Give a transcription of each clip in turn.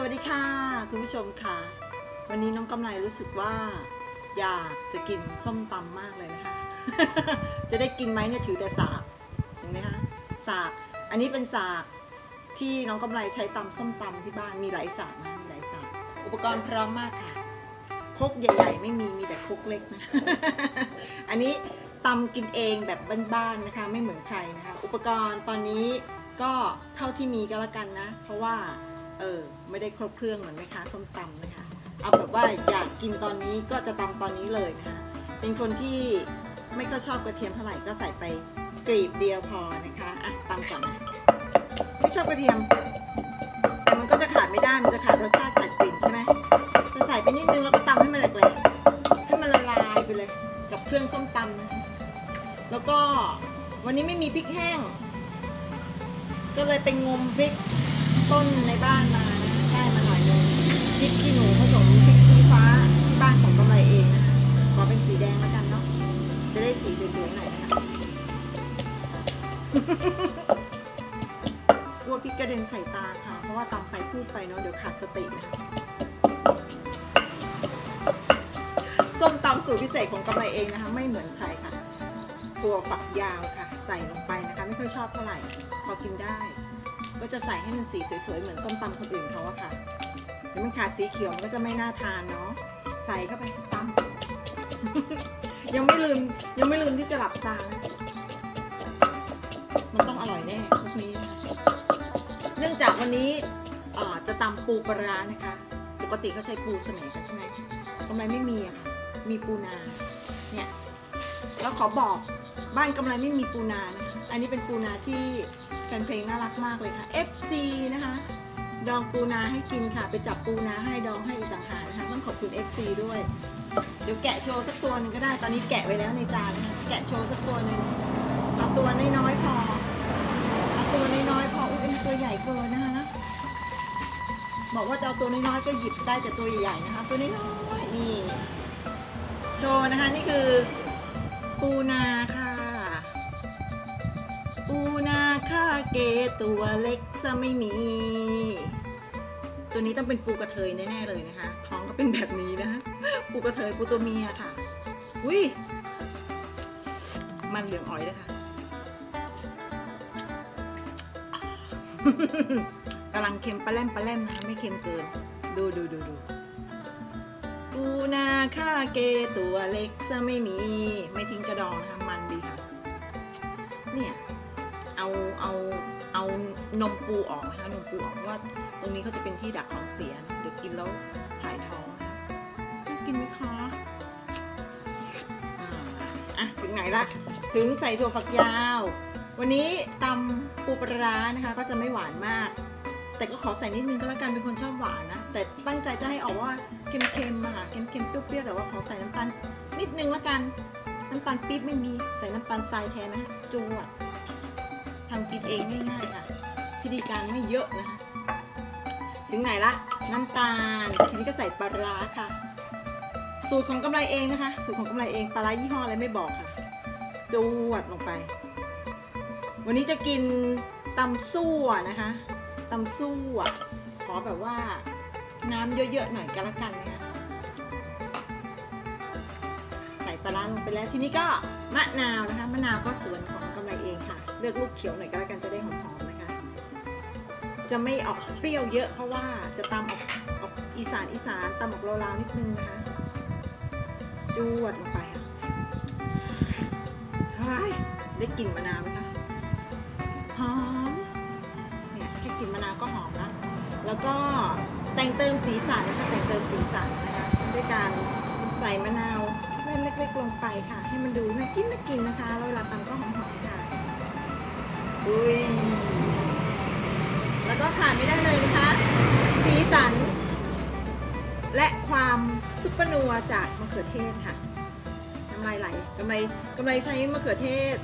สวัสดีค่ะ คุณผู้ชมค่ะ วันนี้น้องกำไรรู้สึกว่า อยากจะกินส้มตำมากเลยนะคะ จะได้กินไหมเนี่ยถือแต่สากเห็นไหมคะสากอันนี้เป็นสากที่น้องกำไรใช้ตำส้มตำที่บ้านมีหลายสากนะมีหลายสากอุปกรณ์พร้อมมากค่ะคกใหญ่ๆ ไม่มีมีแต่คกเล็กนะ อันนี้ตำกินเองแบบบ้านๆนะคะ ไม่เหมือนใครนะคะ อุปกรณ์ตอนนี้ก็เท่าที่มีก็แล้วกันนะ เพราะว่า เออไม่ได้ครบเครื่องเหมือนแม่ค้าส้มตำนะคะเอาแบบว่าอยากกินตอนนี้ก็จะตำตอนนี้เลยนะคะเป็นคนที่ไม่ค่อยชอบกระเทียมเท่าไหร่ก็ใส่ไปกรีบเดียวพอนะคะอะตำก่อนนะไม่ชอบกระเทียมแต่มันก็จะขาดไม่ได้มันจะขาดรสชาติขาดกลิ่นใช่ไหมจะใส่ไปนิดนึงแล้วก็ตำให้มันแหลกๆให้มันละลายไปเลย กับเครื่องส้มตำนะคะแล้วก็วันนี้ไม่มีพริกแห้ง ก็เลยไปงมพริก ต้นในบ้านมานะได้มาหน่อยนึงพริกขี้หนูผสมพริกชี้ฟ้าที่บ้านของกำไรเองนะคะขอเป็นสีแดงแล้วกันเนาะจะได้สีสวยๆหน่อยนะคะกลัวพริกกระเด็นใส่ตาค่ะ เพราะว่าตำไปพูดไปเนาะเดี๋ยวขาดสตินะคะส้มตำสูตรพิเศษของกำไรเองนะคะ ไม่เหมือนใครค่ะถั่วฝักยาวค่ะ ใส่ลงไปนะคะ ไม่ค่อยชอบเท่าไหร่พอกินได้ ก็จะใส่ให้มันสีสวยๆ เหมือนส้มตำคนอื่นเขาอะค่ะเดี๋ยวมันขาดสีเขียวมันก็จะไม่น่าทานเนาะ ใส่เข้าไปตำ ยังไม่ลืมยังไม่ลืมที่จะหลับตา มันต้องอร่อยแน่พวกนี้ เนื่องจากวันนี้จะตำปูปลาร้านะคะ ปกติเขาใช้ปูสมัยกันใช่ไหมกำไรไม่มีอะค่ะ มีปูนา เนี่ย แล้วขอบอกบ้านกำไรไม่มีปูนานะ อันนี้เป็นปูนาที่ แฟนเพลงน่ารักมากเลยค่ะ FC นะคะ ดองปูนาให้กินค่ะ ไปจับปูนาให้ดองให้อีกต่างหากนะคะต้องขอบคุณ FC ด้วย เดี๋ยวแกะโชว์สักตัวหนึ่งก็ได้ ตอนนี้แกะไว้แล้วในจานนะคะแกะโชว์สักตัวหนึ่งเอาตัวน้อยๆพอเอาตัวน้อยๆพออุ้ยอันนี้ตัวใหญ่เกินนะคะ บอกว่าจะเอาตัวน้อยๆก็หยิบได้แต่ตัวใหญ่ๆนะคะ ตัวน้อยๆนี่ โชว์นะคะนี่คือ เกตัวเล็กซะไม่มี ตัวนี้ต้องเป็นปูกระเทยแน่ๆเลยนะคะ ท้องก็เป็นแบบนี้นะปูกระเทยปูตัวเมียค่ะ อุ้ยมันเหลืองอ่อยเลยค่ะกำลังเค็มปลาแรมปลาแรมนะคะไม่เค็มเกิน ดูดูดูดูปูนาค่าเกตัวเล็กซะไม่มี ไม่ทิ้งกระดองนะคะมันดีค่ะ เนี่ย เอาเอาเอานมปูออกนะคะนมปูออกเพราะว่าตรงนี้เขาจะเป็นที่ดักของเสียนะเดี๋ยวกินแล้วถ่ายท้องนะคะน่ากินไหมคะอ่าอะถึงไหนละถึงใส่ถั่วฝักยาว วันนี้ตำปูปลาร้านะคะก็จะไม่หวานมาก แต่ก็ขอใส่นิดนึงก็แล้วกันเป็นคนชอบหวานนะ แต่ตั้งใจจะให้ออกว่าเค็มๆอะค่ะเค็มๆเปรี้ยวๆแต่ว่าขอใส่น้ำตาลนิดนึงแล้วกันน้ำตาลปี๊บไม่มีใส่น้ำตาลทรายแทนนะคะจวด ทำกินเองง่ายๆค่ะพิธีการไม่เยอะนะคะถึงไหนละ น้ำตาลทีนี้ก็ใส่ปลาร้าค่ะ สูตรของกำไรเองนะคะ สูตรของกำไรเองปลาร้ายี่ห้ออะไรไม่บอกค่ะจวดลงไป วันนี้จะกินตำซั่วนะคะตำซั่วขอแบบว่าน้ำเยอะๆหน่อยก็แล้วกันนะคะใส่ปลาร้าลงไปแล้วทีนี้ก็มะนาวนะคะ มะนาวก็สวนของ เลือกลูกเขียวหน่อยก็แล้วกันจะได้หอมๆนะคะ จะไม่ออกเปรี้ยวเยอะเพราะว่าจะตำออกออกอีสานอีสานตำออกลาวๆนิดนึงนะคะจวดลงไปค่ะได้กลิ่นมะนาวไหมคะหอมเนี่ยแค่กลิ่นมะนาวก็หอมแล้วแล้วก็แต่งเติมสีสันนะคะแต่งเติมสีสันนะคะด้วยการใส่มะนาวเม็ดเล็กๆลงไปค่ะ ให้มันดูน่ากินน่ากินนะคะแล้วเวลาตำก็หอมๆค่ะ อุ้ย แล้วก็ขาดไม่ได้เลยนะคะ สีสัน และความซุปเปอร์นัวจากมะเขือเทศค่ะน้ำลายไหลกำไรกำไรใช้มะเขือเทศ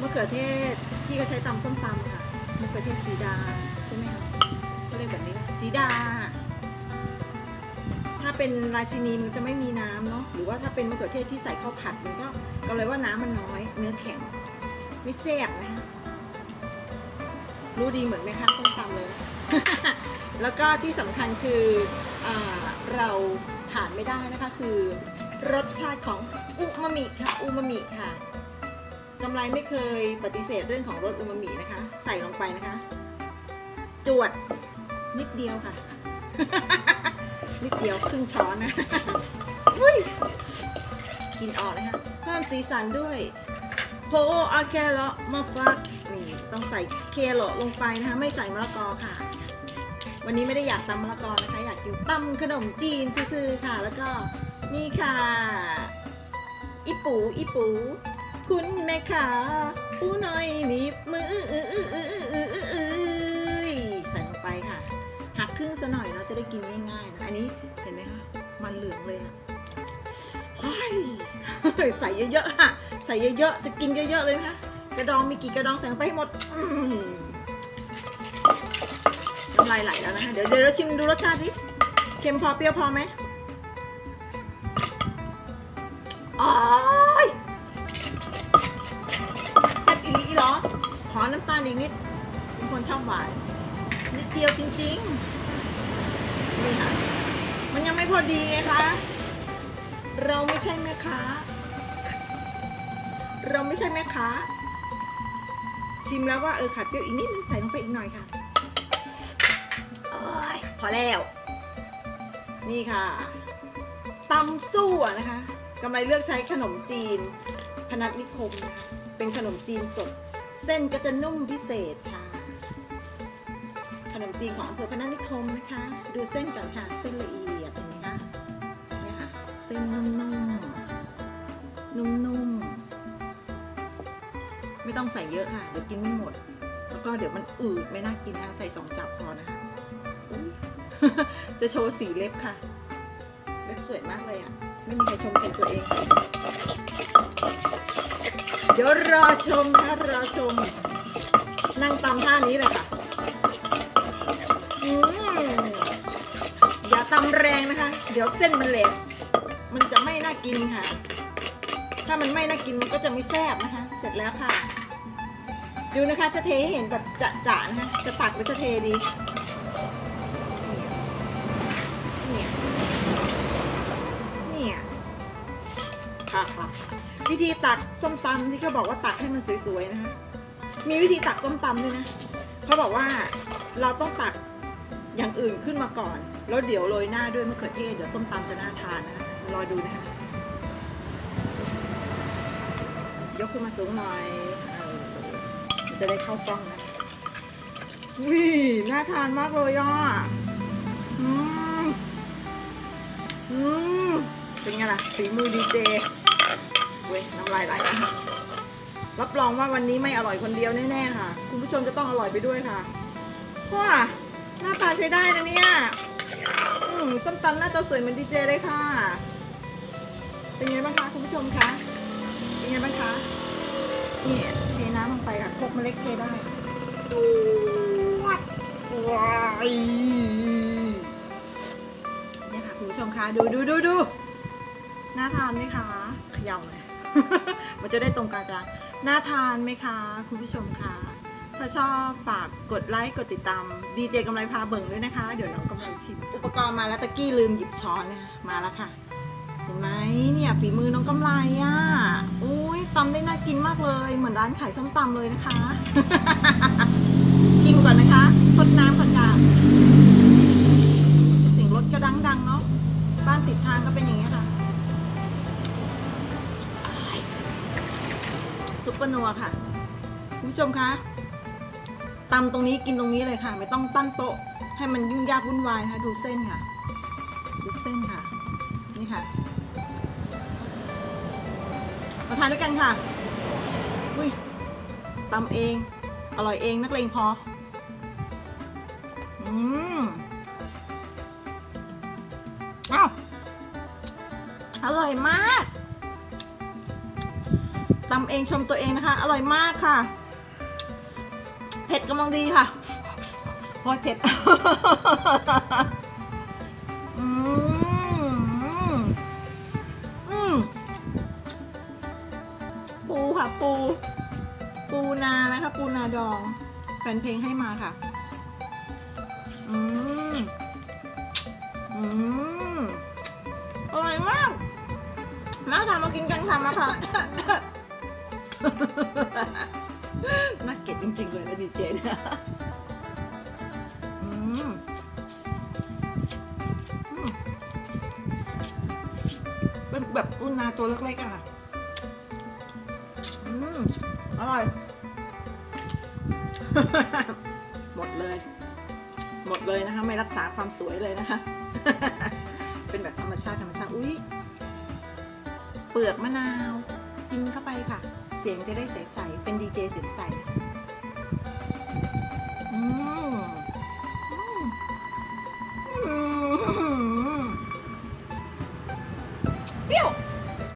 มะเขือเทศที่เขาใช้ตำส้มตำค่ะมะเขือเทศสีดาใช่ไหมคะเขาเรียกแบบนี้สีดา ถ้าเป็นราชินีมันจะไม่มีน้ำเนาะหรือว่าถ้าเป็นมะเขือเทศที่ใส่ข้าวผัดมันก็ก็เลยว่าน้ำมันน้อย เนื้อแข็งไม่แซ่บนะคะ รู้ดีเหมือนแม่ค้าส้มตำเลย แล้วก็ที่สำคัญคืออเราขาดไม่ได้นะคะคือรสชาติของอูมามิค่ะอูมามิค่ะกำไรไม่เคยปฏิเสธเรื่องของรสอูมามินะคะ ใส่ลงไปนะคะ จวดนิดเดียวค่ะ นิดเดียวครึ่งช้อนนะอุ้ยกินออกนะคะ เพิ่มสีสันด้วยโพอาแครอมาฟัก นี่ต้องใส่แครอทลงไปนะคะ ไม่ใส่มะละกอค่ะ วันนี้ไม่ได้อยากตำมะละกอนะคะ อยากกินตำขนมจีนซื่อๆค่ะ แล้วก็นี่ค่ะ อีปูอีปู คุณแม่ขาปูน่อยนิบมือใส่ลงไปค่ะ หักครึ่งซะหน่อยเราจะได้กินง่ายๆนะอันนี้เห็นไหมคะมันเหลืองเลยอะใส่เยอะๆค่ะ ใส่เยอะๆ จะกินเยอะๆเลยนะคะ กระดองมีกี่กระดองใส่ลงไปให้หมดมน้ำลายไหลแล้วนะคะเดี๋ยวเดี๋ยวเราชิมดูรสชาติดิเค็มพอเปรี้ยวพอไหมอ๋อยแซ่บอีหลีอีหรอ ขอน้ำตาลอีกนิดเป็นคนชอบหวานนิดเดียวจริงๆนี่ค่ะมันยังไม่พอดีไงคะ เราไม่ใช่แม่ค้า เราไม่ใช่แม่ค้า ชิมแล้วว่าเออขาดเปรี้ยวอีกนิดนึงใส่ลงไปอีกหน่อยค่ะโอ้ยพอแล้ว นี่ค่ะตำซั่วนะคะกำไรเลือกใช้ขนมจีน พนัสนิคมนะคะเป็นขนมจีนสด เส้นก็จะนุ่มพิเศษค่ะ ขนมจีนของอำเภอพนัสนิคมนะคะ ดูเส้นก่อนค่ะเส้นละเอียด ต้องใส่เยอะค่ะ เดี๋ยวกินไม่หมด แล้วก็เดี๋ยวมันอืดไม่น่ากินนะคะใส่สองจับพอนะคะจะโชว์สีเล็บค่ะ เล็บสวยมากเลยอะ ไม่มีใครชมใครตัวเอง เดี๋ยวรอชมนะรอชม นั่งตามท่านี้เลยค่ะอืมอย่าตำแรงนะคะ เดี๋ยวเส้นมันเหลวมันจะไม่น่ากินค่ะ ถ้ามันไม่น่ากินมันก็จะไม่แซ่บนะคะ เสร็จแล้วค่ะ ดูนะคะจะเทให้เห็นแบบจะๆนะคะจะตักหรือจะเทดีเนี่ยเนี่ยค่ะค่ะวิธีตักส้มตำที่เขาบอกว่าตักให้มันสวยๆนะคะ มีวิธีตักส้มตำด้วยนะเขาบอกว่าเราต้องตักอย่างอื่นขึ้นมาก่อน แล้วเดี๋ยวโรยหน้าด้วยมะเขือเทศเดี๋ยวส้มตำจะน่าทานนะคะรอดูนะคะ ยกขึ้นมาสูงหน่อย จะได้เข้ากล้องนะวิน่าทานมากเลยอะอืมอืมเป็นไงล่ะฝีมือดีเจเว้ยน้ำลายไหลรับรองว่าวันนี้ไม่อร่อยคนเดียวแน่ๆค่ะ คุณผู้ชมจะต้องอร่อยไปด้วยค่ะว้าหน้าตาใช้ได้นะเนี่ยอืมส้มตำหน้าตาสวยเหมือนดีเจเลยค่ะ เป็นไงบ้างคะคุณผู้ชมคะเป็นไงบ้างคะ นี่เทน้ำลงไปค่ะครกมันเล็กเทได้ดูวัดว้ายเนี่ยค่ะคุณผู้ชมคะดูดูดูดูน่าทานไหมคะเขย่าเลยมันจะได้ตรงกลางๆน่าทานไหมคะ คุณผู้ชมคะถ้าชอบฝากกดไลค์กดติดตามดีเจกำไรพาเบิ่งด้วยนะคะ เดี๋ยวน้องกำลังชิม อุปกรณ์มาแล้วตะกี้ลืมหยิบช้อนนะคะมาแล้วค่ะ เห็นไหมเนี่ยฝีมือน้องกำไรอะอุ้ยตำได้น่ากินมากเลย เหมือนร้านขายส้มตำเลยนะคะ ชิมก่อนนะคะสดน้ำก่อนค่ะเสียงรถก็ดังๆเนาะบ้านติดทางก็เป็นอย่างนี้ยค่ะซุปเปอร์นัวค่ะคุณผู้ชมคะตำตรงนี้กินตรงนี้เลยค่ะ ไม่ต้องตั้งโต๊ะ ให้มันยุ่งยากวุ่นวายนะคะดูเส้นค่ะ ดูเส้นค่ะ นี่ค่ะ มาทานด้วยกันค่ะ อุ้ยตำเอง อร่อยเองนักเลงพอ อืมอ้าวอร่อยมากตำเองชมตัวเองนะคะ อร่อยมากค่ะ เผ็ดกำลังดีค่ะโอ้ยเผ็ด ปู ปูนานะคะ ปูนาดอง แฟนเพลงให้มาค่ะ อืม อืมอร่อยมากน่าทำมากินกันค่ะมาค่ะน่าเก็บจริงๆเลยนะดีเจนะอืแบบปูนาตัวเล็กๆอะ อร่อย หมดเลย หมดเลยนะคะ ไม่รักษาความสวยเลยนะคะ เป็นแบบธรรมชาติธรรมชาติ อุ้ยเปลือกมะนาว กินเข้าไปค่ะ เสียงจะได้ใสๆ เป็นดีเจเสียงใส อืม